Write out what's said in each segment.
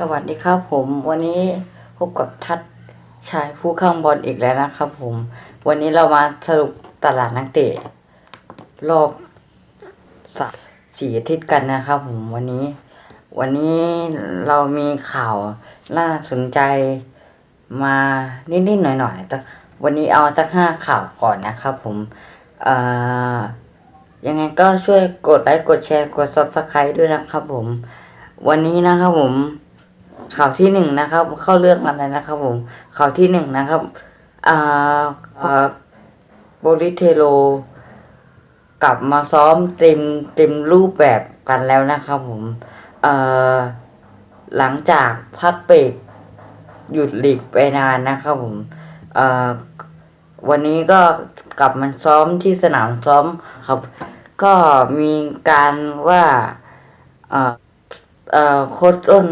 สวัสดีครับผมวันนี้พบกับทัศชายผู้ข้างบอลอีกแล้วนะครับผม วันนี้เรามาสรุปตลาดนักเตะ รอบสสี่อาทิตย์กันนะครับผมวันนี้ วันนี้เรามีข่าวน่าสนใจมานิดๆหน่อยๆแต่วันนี้เอาตั้งห้าข่าวก่อนนะครับผมเอ่อยังไงก็ช่วยกดไลค์กดแชร์กด subscribe ด้วยนะครับผม วันนี้นะครับผม ข่าวที่หนึ่งนะครับ เข้าเรื่องอะไรนะครับผมข่าวที่หนึ่งนะครับอ่าอ่าโบริเทโล กลับมาซ้อมเต็มเต็มรูปแบบกันแล้วนะครับผมเอ่อหลังจากพักเบรกหยุดหลีกไปนานนะครับผมเอ่อวันนี้ก็กลับมาซ้อมที่สนามซ้อมครับ ก็มีการว่าเอ่อ โค้ชอ้น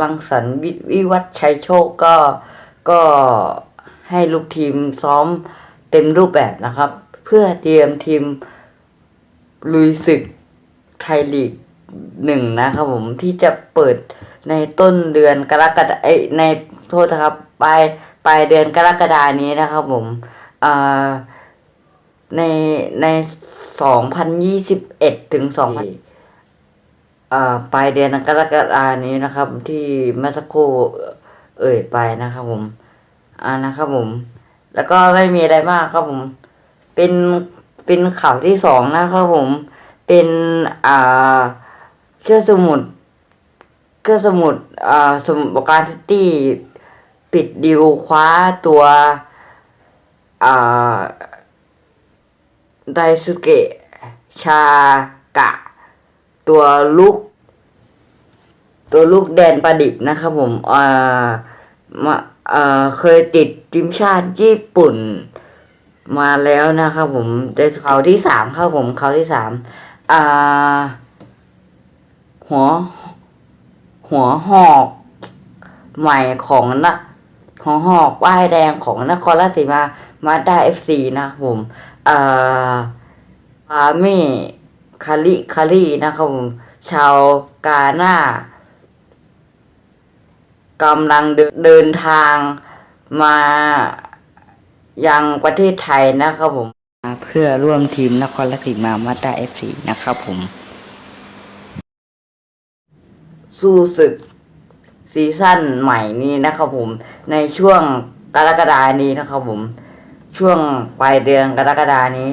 รังสรรค์วิวิวัฒชัยโชคก็ก็ให้ลูกทีมซ้อมเต็มรูปแบบนะครับ เพื่อเตรียมทีมลุยศึกไทยลีกหนึ่งนะครับผมที่จะเปิดในต้นเดือนกรกฎาเอ้ยในโทษนะครับปลายปลายเดือนกรกฎานี้นะครับผมในในสองพันยี่สิบเอ็ดถึงสองพัน ปลายเดือนกรกฎานี้นะครับ ที่เมื่อสักครู่เอ่ยไปนะครับผม อ่านะครับผม แล้วก็ไม่มีอะไรมากครับผม เป็นเป็นข่าวที่สองนะครับผม เป็นอ่าเครื่องสมุดเครื่องสมุดอ่าสมุดประการซิตี้ปิดดิวคว้าตัวอ่าไดสุเกะชากะ ตัวลูก ตัวลูกแดนประดิบนะครับผมเอ่อมาอ่อเคยติดทีมชาติญี่ปุ่นมาแล้วนะครับผมในเขาที่สามครับผมเขาที่สามอ่า หัว หัวหอกใหม่ของนะหัวหอกป้ายแดงของนครราชสีมามาได้เอฟซีนะผมอ่าอามี่ คาริคารินะครับผมชาวกาหน้ากำลังเดินเดินทางมายังประเทศไทยนะครับผมเพื่อร่วมทีมนครราชสีมามาตาเอฟซีนะครับผม สู้ศึกซีซั่นใหม่นี้นะครับผม ในช่วงกรกฎานี้นะครับผม ช่วงปลายเดือนกรกฎานี้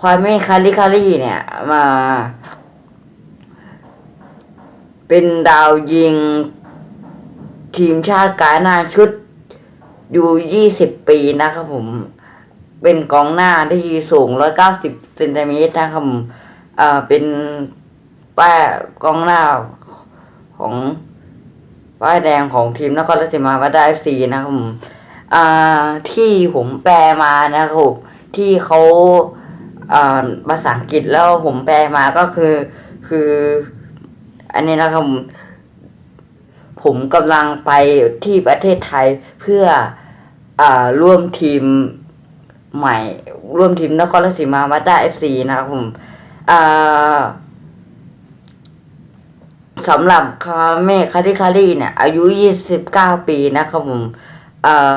ความไม่คาริคารีเนี่ยมา เป็นดาวยิง ทีมชาติกาหน้าชุดอยู่ยี่สิบปีนะครับผม เป็นกองหน้าที่สูงร้อยเก้าสิบเซนติเมตรนะครับผมเอ่อเป็นป้ากองหน้าของป้ายแดงของทีมนครราชสีมาวัดได้เอฟซีนะครับผมอ่าที่ผมแปลมานะครับที่เขา ภาษาอังกฤษแล้วผมแปลมาก็คือ คือ อันนี้นะครับผมผมกำลังไปที่ประเทศไทยเพื่ออร่วมทีมใหม่ ร่วมทีมนครราชสีมาวัดได้เอฟซีนะครับผมสำหรับคาเมคาริคารีเนี่ย อายุยี่สิบเก้าปีนะครับผมอ่า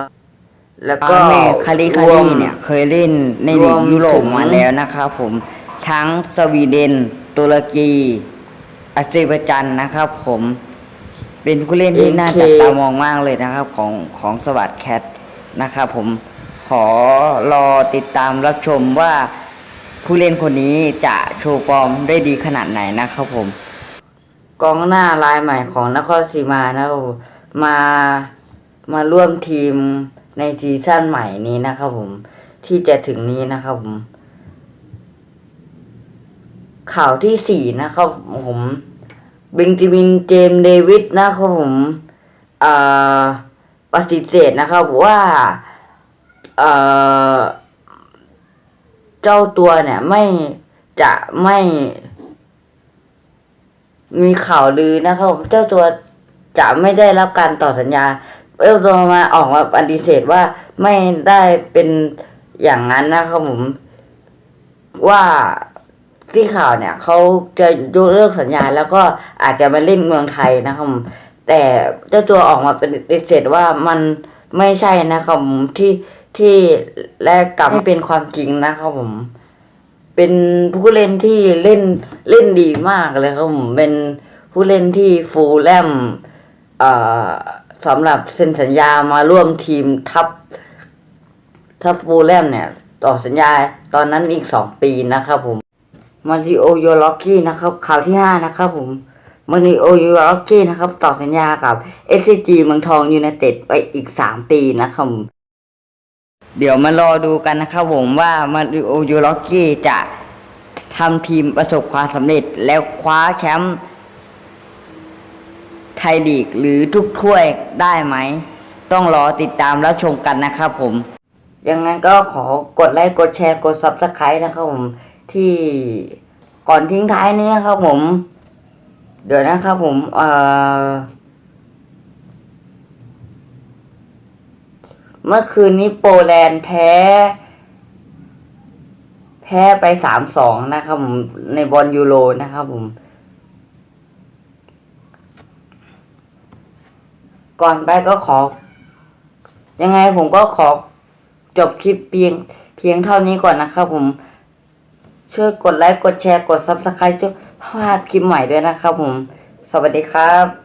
แล้วก็ก็เมคาริคารวรีมเนี่ยเคยเล่นในรลีวกมยุโรถึปงมาแล้วนะครับผมทั้งสวีเดน ตุรกีอาเซอร์ไบาจันนะครับ ผมเป็นผู้เล่นที่ AK น่าจับตามองมากเลยนะครับ ของของสวัสดแคทนะครับผมขอรอติดตามรับชมว่าผู้เล่นคนนี้จะโชว์ฟอร์มได้ดีขนาดไหนนะครับผม กองหน้ารายใหม่ของนครศรีมานะครับผมมามาร่วมทีม ในซีซั่นใหม่นี้นะครับผมที่จะถึงนี้นะครับผม ข่าวที่สี่นะครับผมเบนจามินเจมส์เดวิดนะครับผมเอ่อปฏิเสธนะครับว่าเอ่อเจ้าตัวเนี่ยไม่จะไม่มีข่าวลือนะครับผมเจ้าตัวจะไม่ได้รับการต่อสัญญา เจ้าตัวมาออกมาปฏิเสธว่าไม่ได้เป็นอย่างนั้นนะครับผมว่าที่ข่าวเนี่ยเขาจะยกเลิกสัญญาแล้วก็อาจจะมาเล่นเมืองไทยนะครับผมแต่เจ้าตัวออกมาปฏิเสธว่ามันไม่ใช่นะครับผมที่ที่แลกกลับไม่เป็นความจริงนะครับผม เป็นผู้เล่นที่เล่นเล่นดีมากเลยครับผมเป็นผู้เล่นที่ฟูลแลมเอ่อ สำหรับเซ็นสัญญามาร่วมทีมทัพทัพฟูลแลมเนี่ย ต่อสัญญาตอนนั้นอีกสองปีนะครับผมมาริโอโยล็อกกี้นะครับข่าวที่ห้านะครับผมมาริโอโยล็อกกี้นะครับ ต่อสัญญากับเอ g จีเมืองทองยูไนเต็ดไปอีกสามปีนะครับผมเดี๋ยวมารอดูกันนะครับผมว่ามาริโอโยล็อกกี้จะทำทีมประสบความสำเร็จแล้วคว้าแชมป์ ทยลีกหรือทุกถ้วยได้ไหม ต้องรอติดตามรับชมกันนะครับผมยังไงก็ขอกดไลค์กดแชร์กด subscribe นะครับผมที่ก่อนทิ้งท้ายนี้นะครับผม เดี๋ยวนะครับผมเอ่อเมื่อคืนนี้โปแลนด์แพ้ แพ้ไปสามสองนะครับผมในบอลยูโรนะครับผม ก่อนไปก็ขอ ยังไงผมก็ขอจบคลิปเพียง เพียงเท่านี้ก่อนนะครับผม ช่วยกดไลค์กดแชร์กด subscribe ช่วยพลาดคลิปใหม่ด้วยนะครับผม สวัสดีครับ